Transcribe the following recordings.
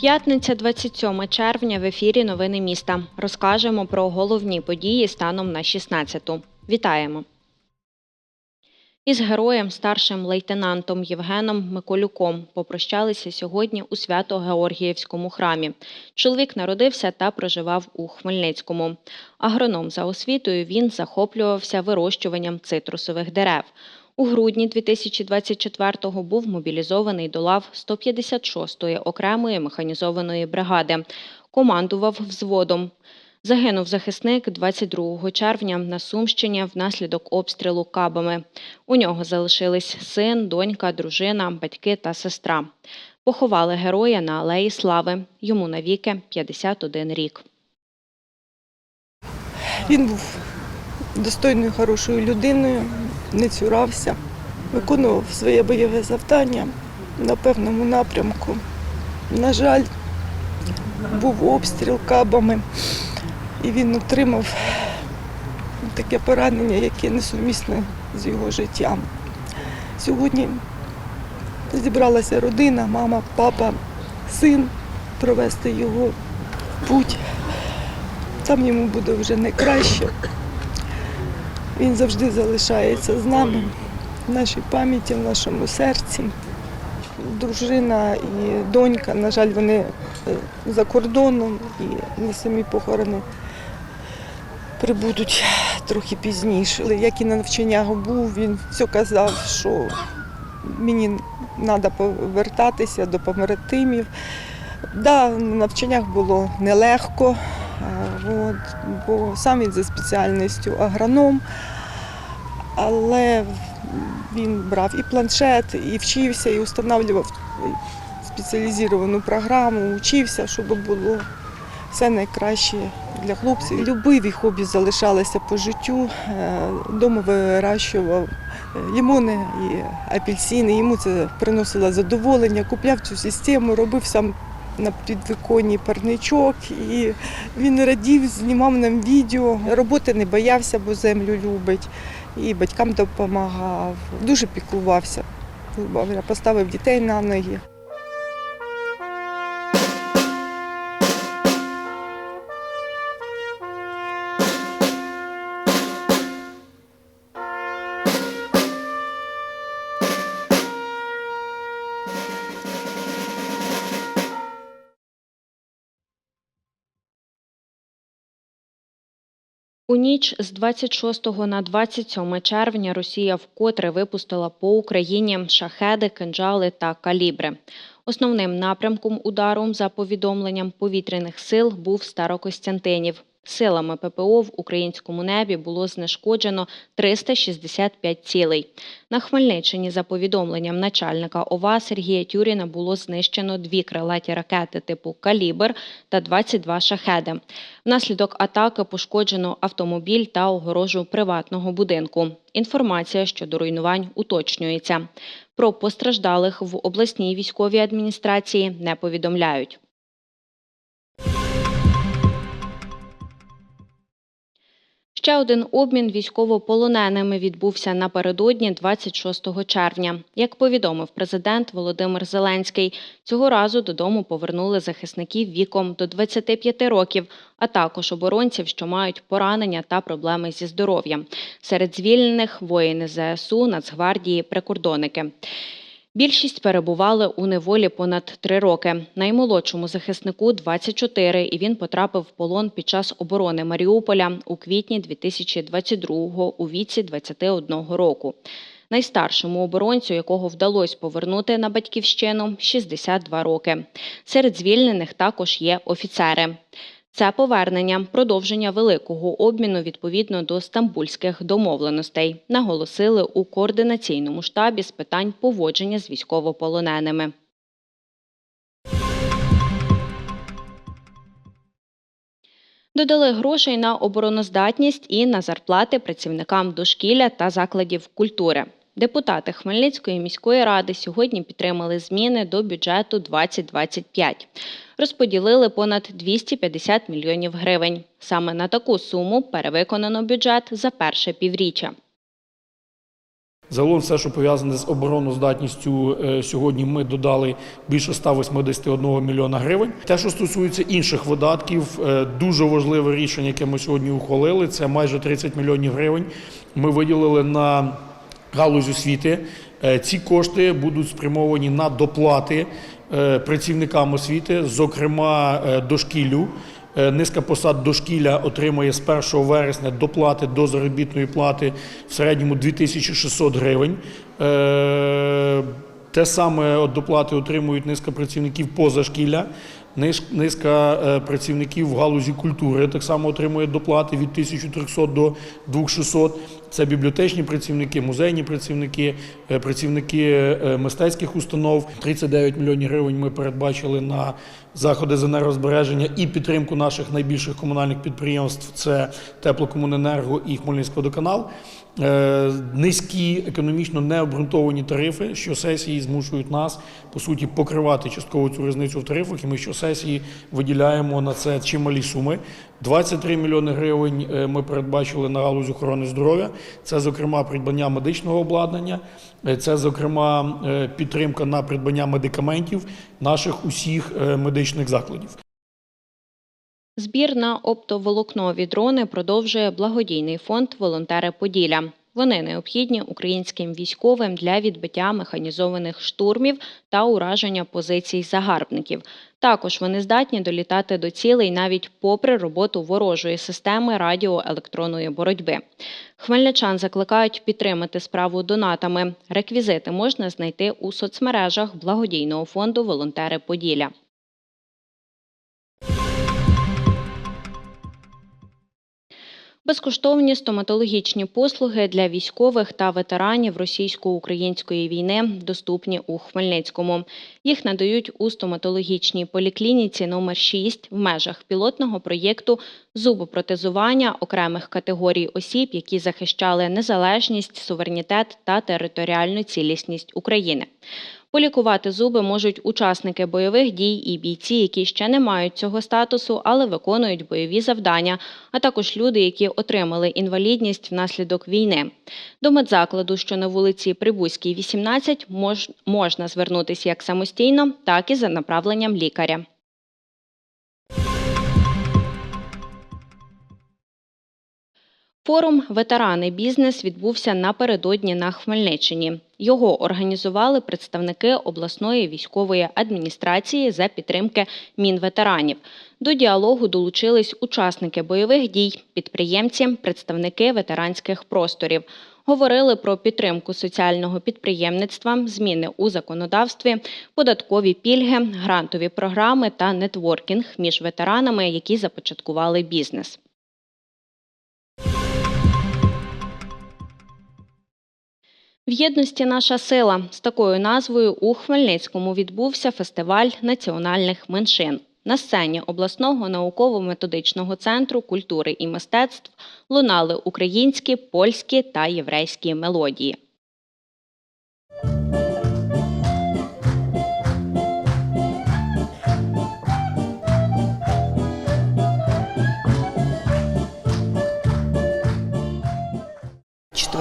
П'ятниця, 27 червня. В ефірі Новини міста. Розкажемо про головні події станом на 16-ту. Вітаємо. Із героєм старшим лейтенантом Євгеном Миколюком попрощалися сьогодні у Свято-Георгіївському храмі. Чоловік народився та проживав у Хмельницькому. Агроном за освітою він захоплювався вирощуванням цитрусових дерев. У грудні 2024-го був мобілізований до лав 156-ї окремої механізованої бригади. Командував взводом. Загинув захисник 22 червня на Сумщині внаслідок обстрілу кабами. У нього залишились син, донька, дружина, батьки та сестра. Поховали героя на Алеї Слави. Йому навіки 51 рік. Він був достойною, хорошою людиною, не цурався, виконував своє бойове завдання на певному напрямку. На жаль, був обстріл кабами, і він отримав таке поранення, яке несумісне з його життям. Сьогодні зібралася родина, мама, папа, син провести його путь. Там йому буде вже не краще. Він завжди залишається з нами, в нашій пам'яті, в нашому серці. Дружина і донька, на жаль, вони е, за кордоном і на самі похорони прибудуть трохи пізніше. Як і на навчаннях був, він все казав, що мені треба повертатися до побратимів. Да, на навчаннях було нелегко, от, бо сам він за спеціальністю агроном, але він брав і планшет, і вчився, і встановлював спеціалізовану програму, учився, щоб було все найкраще для хлопців. Любиві хобі залишалися по життю. Е, Дома вирощував е, лімони і апельсини. Йому це приносило задоволення. Купляв цю систему, робив сам на підвиконні парничок. І він радів, знімав нам відео. Роботи не боявся, бо землю любить. І батькам допомагав. Дуже піклувався. Поставив дітей на ноги. У ніч з 26 на 27 червня Росія вкотре випустила по Україні шахеди, кинджали та калібри. Основним напрямком удару, за повідомленням повітряних сил, був Старокостянтинів. Силами ППО в українському небі було знешкоджено 365 цілей. На Хмельниччині, за повідомленням начальника ОВА Сергія Тюріна, було знищено дві крилаті ракети типу «Калібр» та 22 шахеди. Внаслідок атаки пошкоджено автомобіль та огорожу приватного будинку. Інформація щодо руйнувань уточнюється. Про постраждалих в обласній військовій адміністрації не повідомляють. Ще один обмін військовополоненими відбувся напередодні 26 червня. Як повідомив президент Володимир Зеленський, цього разу додому повернули захисників віком до 25 років, а також оборонців, що мають поранення та проблеми зі здоров'ям. Серед звільнених воїни ЗСУ, Нацгвардії, прикордонники. Більшість перебували у неволі понад три роки. Наймолодшому захиснику 24, і він потрапив в полон під час оборони Маріуполя у квітні 2022-го у віці 21 року. Найстаршому оборонцю, якого вдалося повернути на батьківщину, 62 роки. Серед звільнених також є офіцери. Це повернення продовження великого обміну відповідно до стамбульських домовленостей, наголосили у координаційному штабі з питань поводження з військовополоненими. Додали грошей на обороноздатність і на зарплати працівникам дошкілля та закладів культури. Депутати Хмельницької міської ради сьогодні підтримали зміни до бюджету 2025. Розподілили понад 250 мільйонів гривень. Саме на таку суму перевиконано бюджет за перше півріччя. Загалом все, що пов'язане з обороноздатністю, е, сьогодні ми додали більше 181 мільйона гривень. Те, що стосується інших видатків, е, дуже важливе рішення, яке ми сьогодні ухвалили, це майже 30 мільйонів гривень. Ми виділили на галузь освіти. Е, Ці кошти будуть спрямовані на доплати е, працівникам освіти, зокрема е, дошкіллю. Низка посад дошкілля отримує з 1 вересня доплати до заробітної плати в середньому 2600 гривень. Те саме доплати отримують низка працівників позашкілля, низка е, працівників в галузі культури так само отримує доплати від 1300 до 2600. Це бібліотечні працівники, музейні працівники, е, працівники е, мистецьких установ. 39 мільйонів гривень ми передбачили на заходи з енергозбереження і підтримку наших найбільших комунальних підприємств. Це теплокомуненерго і Хмельницькводоканал. Е, Низькі економічно необґрунтовані тарифи щосесії змушують нас по суті покривати частково цю різницю в тарифах, і ми щосесії виділяємо на це чималі суми. 23 мільйони гривень е, ми передбачили на галузь охорони здоров'я. Це, зокрема, придбання медичного обладнання, е, це, зокрема, е, підтримка на придбання медикаментів наших усіх е, медичних закладів. Збір на оптоволокнові дрони продовжує благодійний фонд Волонтери Поділля. Вони необхідні українським військовим для відбиття механізованих штурмів та ураження позицій загарбників. Також вони здатні долітати до цілей навіть попри роботу ворожої системи радіоелектронної боротьби. Хмельничан закликають підтримати справу донатами. Реквізити можна знайти у соцмережах благодійного фонду Волонтери Поділля. Безкоштовні стоматологічні послуги для військових та ветеранів російсько-української війни доступні у Хмельницькому. Їх надають у стоматологічній поліклініці номер 6 в межах пілотного проєкту зубопротезування окремих категорій осіб, які захищали незалежність, суверенітет та територіальну цілісність України. Полікувати зуби можуть учасники бойових дій і бійці, які ще не мають цього статусу, але виконують бойові завдання, а також люди, які отримали інвалідність внаслідок війни. До медзакладу, що на вулиці Прибузькій, 18, мож, можна звернутися як самостійно, так і за направленням лікаря. Форум Ветерани бізнес відбувся напередодні на Хмельниччині. Його організували представники обласної військової адміністрації за підтримки Мінветеранів. До діалогу долучились учасники бойових дій, підприємці, представники ветеранських просторів. Говорили про підтримку соціального підприємництва, зміни у законодавстві, податкові пільги, грантові програми та нетворкінг між ветеранами, які започаткували бізнес. В єдності наша сила з такою назвою у Хмельницькому відбувся фестиваль національних меншин. На сцені обласного науково-методичного центру культури і мистецтв лунали українські, польські та єврейські мелодії.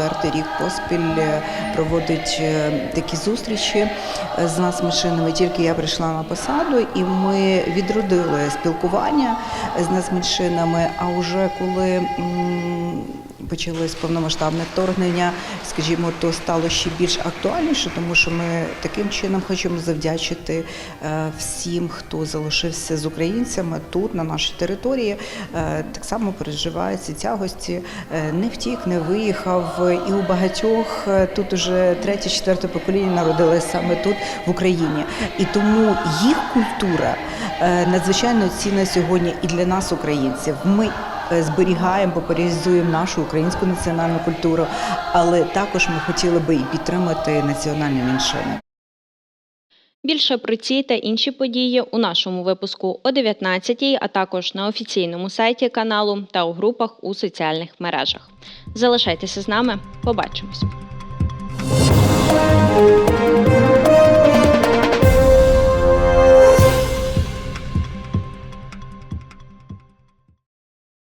Четвертий рік поспіль е, проводить е, такі зустрічі е, з нас меншинами. Тільки я прийшла на посаду, і ми відродили спілкування з нас меншинами. А вже коли почалось повномасштабне вторгнення, скажімо, то стало ще більш актуальніше, тому що ми таким чином хочемо завдячити е, всім, хто залишився з українцями тут, на нашій території. Е, Так само переживають ці тягості, е, не втік, не виїхав. І у багатьох тут уже третє, четверте покоління народилось саме тут, в Україні. І тому їх культура надзвичайно цінна сьогодні і для нас, українців. Ми зберігаємо, популяризуємо нашу українську національну культуру, але також ми хотіли би і підтримати національні меншини. Більше про ці та інші події у нашому випуску о 19-й, а також на офіційному сайті каналу та у групах у соціальних мережах. Залишайтеся з нами, побачимось.